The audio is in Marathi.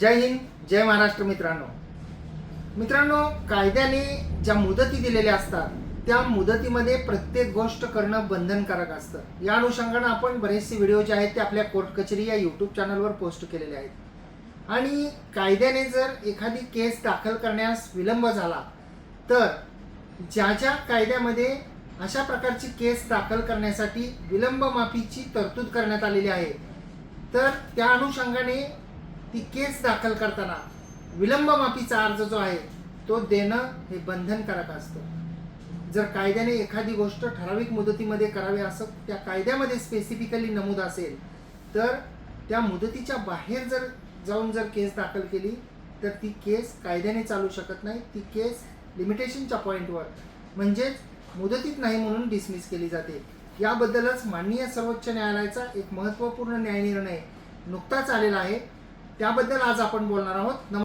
जय हिंद जय महाराष्ट्र मित्रांनो. मित्रांनो कायद्याने ज्या मुदती दिलेल्या असतात त्या मुदतीमध्ये प्रत्येक गोष्ट करणं बंधनकारक असतं. या अनुषंगानं आपण बरेचसे व्हिडिओ जे आहेत ते आपल्या कोर्ट कचेरी या यूट्यूब चॅनलवर पोस्ट केलेले आहेत. आणि कायद्याने जर एखादी केस दाखल करण्यास विलंब झाला तर ज्या ज्या कायद्यामध्ये अशा प्रकारची केस दाखल करण्यासाठी विलंब माफीची तरतूद करण्यात आलेली आहे तर त्या अनुषंगाने ती केस दाखल करताना विलंब माफीचा अर्ज जो आहे तो देणं हे बंधनकारक असतं. जर कायद्याने एखादी गोष्ट ठराविक मुदतीमध्ये करावी असं त्या कायद्यामध्ये स्पेसिफिकली नमूद असेल तर त्या मुदतीच्या बाहेर जर जाऊन जर केस दाखल केली तर ती केस कायद्याने चालू शकत नाही. ती केस लिमिटेशनच्या पॉईंटवर म्हणजेच मुदतीत नाही म्हणून डिसमिस केली जाते. याबद्दलच माननीय सर्वोच्च न्यायालयाचा एक महत्त्वपूर्ण न्यायनिर्णय नुकताच आलेला आहे. त्याबद्दल आज आपण बोलणार आहोत. नम